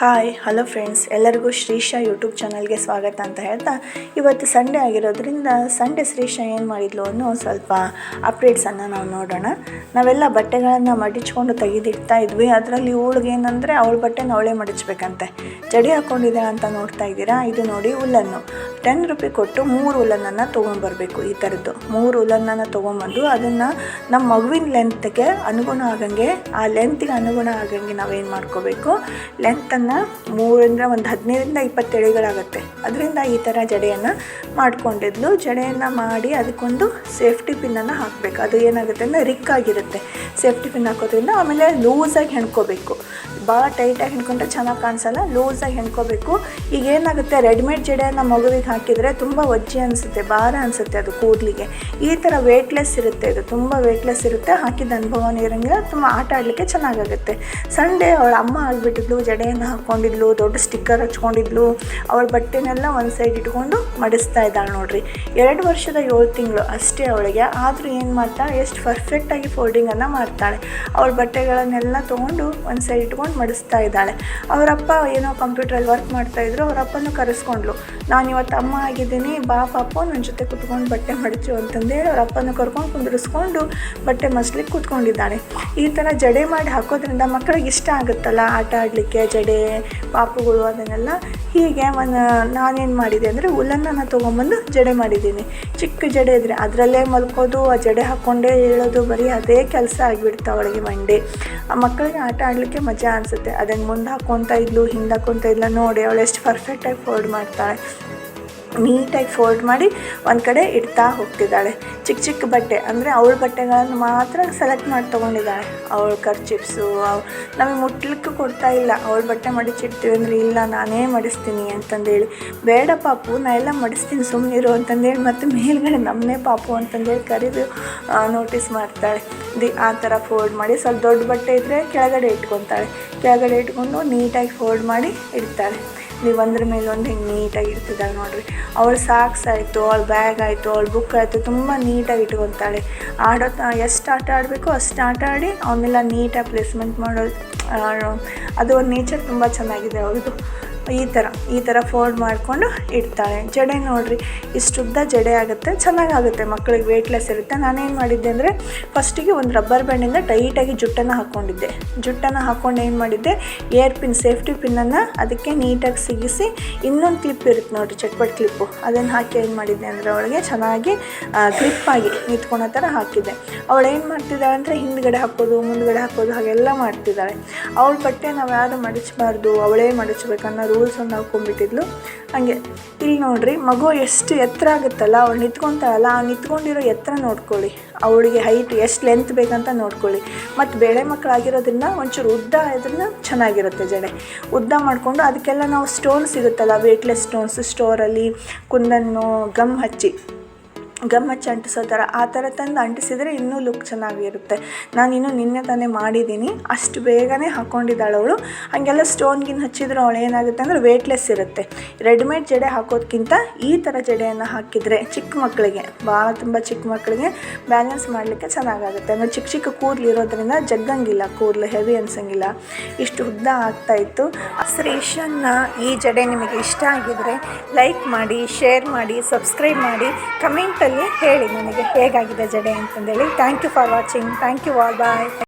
Hi, hello friends. ಎಲ್ಲರಿಗೂ Shreesha YouTube ಚಾನಲ್ಗೆ ಸ್ವಾಗತ ಅಂತ ಹೇಳ್ತಾ, ಇವತ್ತು ಸಂಡೇ ಆಗಿರೋದ್ರಿಂದ ಸಂಡೇ ಶ್ರೀಶಾ ಏನು ಮಾಡಿದ್ಲು ಅನ್ನೋ ಸ್ವಲ್ಪ ಅಪ್ಡೇಟ್ಸನ್ನು ನಾವು ನೋಡೋಣ. ನಾವೆಲ್ಲ ಬಟ್ಟೆಗಳನ್ನು ಮಡಿಚ್ಕೊಂಡು ತೆಗೆದಿಡ್ತಾ ಇದ್ವಿ. ಅದರಲ್ಲಿ ಇವಳಿಗೆ ಏನಂದರೆ ಅವಳ ಬಟ್ಟೆನ ಅವಳೇ ಮಡಿಚ್ಬೇಕಂತೆ. ಜಡಿ ಹಾಕ್ಕೊಂಡಿದೆ ಅಂತ ನೋಡ್ತಾ ಇದ್ದೀರಾ? ಇದು ನೋಡಿ ಉಲ್ಲನ್ನು. ಟೆನ್ ರುಪಿ ಕೊಟ್ಟು ಮೂರು ಉಲ್ಲನನ್ನು ತೊಗೊಂಬರ್ಬೇಕು ಈ ಥರದ್ದು ಮೂರು ಉಲ್ಲನನ್ನು ತೊಗೊಂಬಂದು ಅದನ್ನು ನಮ್ಮ ಮಗುವಿನ ಲೆಂತ್ಗೆ ಅನುಗುಣ ಆಗಂಗೆ, ಆ ಲೆಂತ್ಗೆ ಅನುಗುಣ ಆಗಂಗೆ ನಾವೇನು ಮಾಡ್ಕೋಬೇಕು? ಲೆಂತನ್ನು ಮೂರಿಂದ ಒಂದು ಹದಿನೈದರಿಂದ ಇಪ್ಪತ್ತು ಎಳೆಗಳಾಗುತ್ತೆ ಅದರಿಂದ ಈ ಥರ ಜಡೆಯನ್ನು ಮಾಡ್ಕೊಂಡಿದ್ಲು. ಜಡೆಯನ್ನು ಮಾಡಿ ಅದಕ್ಕೊಂದು ಸೇಫ್ಟಿ ಪಿನ್ನನ್ನು ಹಾಕಬೇಕು. ಅದು ಏನಾಗುತ್ತೆ ಅಂದರೆ ರಿಕ್ಕಾಗಿರುತ್ತೆ ಸೇಫ್ಟಿ ಪಿನ್ ಹಾಕೋದ್ರಿಂದ ಆಮೇಲೆ ಲೂಸಾಗಿ ಹೆಣ್ಕೋಬೇಕು. ಭಾಳ ಟೈಟಾಗಿ ಹೆಣ್ಕೊಂಡ್ರೆ ಚೆನ್ನಾಗಿ ಕಾಣಿಸಲ್ಲ? ಲೂಸಾಗಿ ಹೆಣ್ಕೋಬೇಕು. ಈಗ ಏನಾಗುತ್ತೆ? ರೆಡಿಮೇಡ್ ಜಡೆಯನ್ನು ಮಗುವಿಗೆ ಹಾಕಿದರೆ ತುಂಬ ಒಜ್ಜಿ ಅನಿಸುತ್ತೆ, ಭಾರ ಅನಿಸುತ್ತೆ ಅದು ಕೂದಲಿಗೆ. ಈ ಥರ ವೆಯ್ಟ್ಲೆಸ್ ಇರುತ್ತೆ ಇದು. ತುಂಬ ವೆಯ್ಟ್ಲೆಸ್ ಇರುತ್ತೆ. ಹಾಕಿದ ಅನುಭವನೂ ಇರೋಂಗಿಲ್ಲ. ತುಂಬ ಆಟ ಆಡಲಿಕ್ಕೆ ಚೆನ್ನಾಗಾಗುತ್ತೆ. ಸಂಡೇ ಅವಳ ಅಮ್ಮ ಆಗಿಬಿಟ್ಟಿದ್ಲು ಜಡೆಯನ್ನು ಹಾಕ್ಕೊಂಡಿದ್ಲು ದೊಡ್ಡ ಸ್ಟಿಕ್ಕರ್ ಹಚ್ಕೊಂಡಿದ್ಲು. ಅವಳ ಬಟ್ಟೆನೆಲ್ಲ ಒಂದು ಸೈಡ್ ಇಟ್ಕೊಂಡು ಮಡಿಸ್ತಾ ಇದ್ದಾಳೆ ನೋಡ್ರಿ. ಎರಡು ವರ್ಷದ ಏಳು ತಿಂಗಳು ಅಷ್ಟೇ ಅವಳಿಗೆ. ಆದರೂ ಏನು ಮಾಡ್ತಾಳೆ ಎಷ್ಟು ಪರ್ಫೆಕ್ಟಾಗಿ ಫೋಲ್ಡಿಂಗನ್ನು ಮಾಡ್ತಾಳೆ. ಅವಳ ಬಟ್ಟೆಗಳನ್ನೆಲ್ಲ ತೊಗೊಂಡು ಒಂದು ಸೈಡ್ ಇಟ್ಕೊಂಡು ಮಡಿಸ್ತಾ ಇದ್ದಾಳೆ. ಅವರಪ್ಪ ಏನೋ ಕಂಪ್ಯೂಟ್ರಲ್ಲಿ ವರ್ಕ್ ಮಾಡ್ತಾಯಿದ್ರು ಅವರಪ್ಪನೂ ಕರೆಸ್ಕೊಂಡ್ಲು. ನಾನು ಇವತ್ತು ಅಮ್ಮ ಆಗಿದ್ದೀನಿ, ಬಾ ಪಾಪು ನನ್ನ ಜೊತೆ ಕುತ್ಕೊಂಡು ಬಟ್ಟೆ ಮಡಚು ಅಂತಂದೇಳಿ ಅವ್ರ ಅಪ್ಪನ ಕರ್ಕೊಂಡು ಕುಂದಿರಿಸ್ಕೊಂಡು ಬಟ್ಟೆ ಮಸ್ಲಿಕ್ಕೆ ಕುತ್ಕೊಂಡಿದ್ದಾಳೆ. ಈ ಥರ ಜಡೆ ಮಾಡಿ ಹಾಕೋದ್ರಿಂದ ಮಕ್ಕಳಿಗೆ ಇಷ್ಟ ಆಗುತ್ತಲ್ಲ, ಆಟ ಆಡಲಿಕ್ಕೆ, ಜಡೆ ಪಾಪುಗಳು ಅದನ್ನೆಲ್ಲ ಹೀಗೆ ಒಂದು ನಾನೇನು ಮಾಡಿದೆ ಅಂದರೆ ಉಲ್ಲನ್ನು ತೊಗೊಂಬಂದು ಜಡೆ ಮಾಡಿದ್ದೀನಿ. ಚಿಕ್ಕ ಜಡೆ ಇದ್ದರೆ ಅದರಲ್ಲೇ ಮಲ್ಕೋದು, ಆ ಜಡೆ ಹಾಕ್ಕೊಂಡೇ ಹೇಳೋದು, ಬರೀ ಅದೇ ಕೆಲಸ ಆಗಿಬಿಡ್ತು ಅವಳಿಗೆ ಮಂಡೆ. ಆ ಮಕ್ಕಳಿಗೆ ಆಟ ಆಡಲಿಕ್ಕೆ ಮಜಾ ಅನಿಸುತ್ತೆ. ಅದನ್ನು ಮುಂದೆ ಹಾಕ್ಕೊತಾ ಇದ್ಲು, ಹಿಂದೆ ಹಾಕ್ಕೊತಾ ಇಲ್ಲ ನೋಡಿ ಅವಳು ಎಷ್ಟು ಪರ್ಫೆಕ್ಟಾಗಿ ಫೋಲ್ಡ್ ಮಾಡ್ತಾಳೆ. ನೀಟಾಗಿ ಫೋಲ್ಡ್ ಮಾಡಿ ಒಂದು ಕಡೆ ಇಡ್ತಾ ಹೋಗ್ತಿದ್ದಾಳೆ. ಚಿಕ್ಕ ಚಿಕ್ಕ ಬಟ್ಟೆ, ಅಂದರೆ ಅವಳ ಬಟ್ಟೆಗಳನ್ನು ಮಾತ್ರ ಸೆಲೆಕ್ಟ್ ಮಾಡಿ ತೊಗೊಂಡಿದ್ದಾಳೆ. ಅವಳ ಖರ್ಚಿಪ್ಸು ಅವ್ ನಮಗೆ ಮುಟ್ಲಿಕ್ಕೂ ಕೊಡ್ತಾ ಇಲ್ಲ. ಅವಳ ಬಟ್ಟೆ ಮಡಿಚಿಡ್ತೀವಿ ಅಂದರೆ ಇಲ್ಲ, ನಾನೇ ಮಡಿಸ್ತೀನಿ ಅಂತಂದೇಳಿ. ಬೇಡ ಪಾಪು, ನಾ ಎಲ್ಲ ಮಡಿಸ್ತೀನಿ ಸುಮ್ಮನಿರು ಅಂತಂದೇಳಿ ಮತ್ತು ಮೇಲ್ಗಡೆ ನಮ್ಮನೇ ಪಾಪು ಅಂತಂದೇಳಿ ಕರೆದು ನೋಟಿಸ್ ಮಾಡ್ತಾಳೆ. ದಿ, ಆ ಥರ ಫೋಲ್ಡ್ ಮಾಡಿ ಸ್ವಲ್ಪ ದೊಡ್ಡ ಬಟ್ಟೆ ಇದ್ದರೆ ಕೆಳಗಡೆ ಇಟ್ಕೊತಾಳೆ. ಕೆಳಗಡೆ ಇಟ್ಕೊಂಡು ನೀಟಾಗಿ ಫೋಲ್ಡ್ ಮಾಡಿ ಇಡ್ತಾಳೆ. ನೀವು ಅಂದ್ರ ಮೇಲೆ ಒಂದು ಹಿಂಗೆ ನೀಟಾಗಿ ಇಡ್ತಿದ್ದಾಳೆ ನೋಡ್ರಿ. ಅವಳ ಸಾಕ್ಸ್ ಆಯಿತು, ಅವಳ ಬ್ಯಾಗ್ ಆಯಿತು, ಅವಳ ಬುಕ್ ಆಯಿತು, ತುಂಬ ನೀಟಾಗಿ ಇಟ್ಕೊತಾಳೆ. ಆಡೋ ಎಷ್ಟು ಆಟ ಆಡಬೇಕು ಅಷ್ಟು ಆಟ ಆಡಿ ಅವನ್ನೆಲ್ಲ ನೀಟಾಗಿ ಪ್ಲೇಸ್ಮೆಂಟ್ ಮಾಡೋದು ಅದು ಒಂದು ನೇಚರ್ ತುಂಬ ಚೆನ್ನಾಗಿದೆ ಅವ್ರದ್ದು ಈ ಥರ ಈ ಥರ ಫೋಲ್ಡ್ ಮಾಡಿಕೊಂಡು ಇಡ್ತಾಳೆ. ಜಡೆ ನೋಡಿರಿ ಇಷ್ಟುದ್ದ ಜಡೆ ಆಗುತ್ತೆ, ಚೆನ್ನಾಗಾಗುತ್ತೆ. ಮಕ್ಕಳಿಗೆ ವೇಟ್ಲೆಸ್ ಇರುತ್ತೆ. ನಾನೇನು ಮಾಡಿದ್ದೆ ಅಂದರೆ ಫಸ್ಟಿಗೆ ಒಂದು ರಬ್ಬರ್ ಬ್ಯಾಂಡಿಂದ ಟೈಟಾಗಿ ಜುಟ್ಟನ್ನು ಹಾಕ್ಕೊಂಡಿದ್ದೆ ಜುಟ್ಟನ್ನು ಹಾಕ್ಕೊಂಡು ಏನು ಮಾಡಿದ್ದೆ ಏರ್ ಪಿನ್ ಸೇಫ್ಟಿ ಪಿನ್ನನ್ನು ಅದಕ್ಕೆ ನೀಟಾಗಿ ಸಿಗಿಸಿ, ಇನ್ನೊಂದು ಕ್ಲಿಪ್ ಇರುತ್ತೆ ನೋಡಿರಿ, ಚಟ್ಪಟ್ ಕ್ಲಿಪ್ಪು ಅದನ್ನು ಹಾಕಿ ಏನು ಮಾಡಿದ್ದೆ ಅಂದರೆ, ಅವಳಿಗೆ ಚೆನ್ನಾಗಿ ಕ್ಲಿಪ್ಪಾಗಿ ನಿಂತ್ಕೊಳೋ ಥರ ಹಾಕಿದ್ದೆ. ಅವಳು ಏನು ಮಾಡ್ತಿದ್ದಾಳೆ ಅಂದರೆ, ಹಿಂದ್ಗಡೆ ಹಾಕೋದು, ಮುಂದ್ಗಡೆ ಹಾಕೋದು, ಹಾಗೆಲ್ಲ ಮಾಡ್ತಿದ್ದಾಳೆ. ಅವಳ ಬಟ್ಟೆ ನಾವು ಯಾರು ಮಡಚಬಾರ್ದು, ಅವಳೇ ಮಡಿಚ್ಬೇಕನ್ನೋ ರೂಲ್ಸ್ ಹಾಕ್ಕೊಂಡ್ಬಿಟ್ಟಿದ್ಲು ಹಾಗೆ ಇಲ್ಲಿ ನೋಡ್ರಿ, ಮಗು ಎಷ್ಟು ಎತ್ತರ ಆಗುತ್ತಲ್ಲ, ಅವಳು ನಿಂತ್ಕೊತಾಳಲ್ಲ, ಆ ನಿಂತ್ಕೊಂಡಿರೋ ಎತ್ತರ ನೋಡ್ಕೊಳ್ಳಿ. ಅವಳಿಗೆ ಹೈಟ್ ಎಷ್ಟು ಲೆಂತ್ ಬೇಕಂತ ನೋಡ್ಕೊಳ್ಳಿ. ಮತ್ತು ಬೇಳೆ ಮಕ್ಕಳಾಗಿರೋದ್ರಿಂದ ಒಂಚೂರು ಉದ್ದ ಇದ್ರಿಂದ ಚೆನ್ನಾಗಿರುತ್ತೆ ಜಡೆ. ಉದ್ದ ಮಾಡಿಕೊಂಡು ಅದಕ್ಕೆಲ್ಲ ನಾವು ಸ್ಟೋನ್ ಸಿಗುತ್ತಲ್ಲ ವೇಟ್ಲೆಸ್ ಸ್ಟೋನ್ಸ್ ಸ್ಟೋರಲ್ಲಿ ಕುಂದನ್ನು ಗಮ್ ಹಚ್ಚಿ. ಗಮ್ ಹಚ್ಚಿ ಅಂಟಿಸೋ ಥರ ಆ ಥರ ತಂದು ಅಂಟಿಸಿದರೆ ಇನ್ನೂ ಲುಕ್ ಚೆನ್ನಾಗಿರುತ್ತೆ. ನಾನು ಇನ್ನೂ ನಿನ್ನೆ ತಾನೇ ಮಾಡಿದ್ದೀನಿ. ಅಷ್ಟು ಬೇಗನೆ ಹಾಕ್ಕೊಂಡಿದ್ದಾಳೆ ಅವಳು. ಹಾಗೆಲ್ಲ ಸ್ಟೋನ್ಗಿನ ಹಚ್ಚಿದ್ರೆ ಅವಳು ಏನಾಗುತ್ತೆ ಅಂದರೆ ವೇಟ್ಲೆಸ್ ಇರುತ್ತೆ. ರೆಡಿಮೇಡ್ ಜಡೆ ಹಾಕೋದಕ್ಕಿಂತ ಈ ಥರ ಜಡೆಯನ್ನು ಹಾಕಿದರೆ ಚಿಕ್ಕ ಮಕ್ಕಳಿಗೆ ಭಾಳ ತುಂಬ ಚಿಕ್ಕ ಮಕ್ಕಳಿಗೆ ಬ್ಯಾಲೆನ್ಸ್ ಮಾಡಲಿಕ್ಕೆ ಚೆನ್ನಾಗಾಗುತ್ತೆ. ಅಂದರೆ ಚಿಕ್ಕ ಚಿಕ್ಕ ಕೂದಲು ಇರೋದ್ರಿಂದ ಜಗ್ಗಂಗಿಲ್ಲ, ಕೂದಲು ಹೆವಿ ಅನ್ಸಂಗಿಲ್ಲ. ಇಷ್ಟು ಉದ್ದ ಆಗ್ತಾಯಿತ್ತು ಶ್ರೀಶನ್ನ ಈ ಜಡೆ ನಿಮಗೆ ಇಷ್ಟ ಆಗಿದರೆ ಲೈಕ್ ಮಾಡಿ ಶೇರ್ ಮಾಡಿ ಸಬ್ಸ್ಕ್ರೈಬ್ ಮಾಡಿ ಕಮೆಂಟಲ್ಲಿ ಹೇಳಿ ನನಗೆ ಹೇಗಾಗಿದೆ ಜಡೆ ಅಂತಂದೇಳಿ. Thank you for watching thank you all bye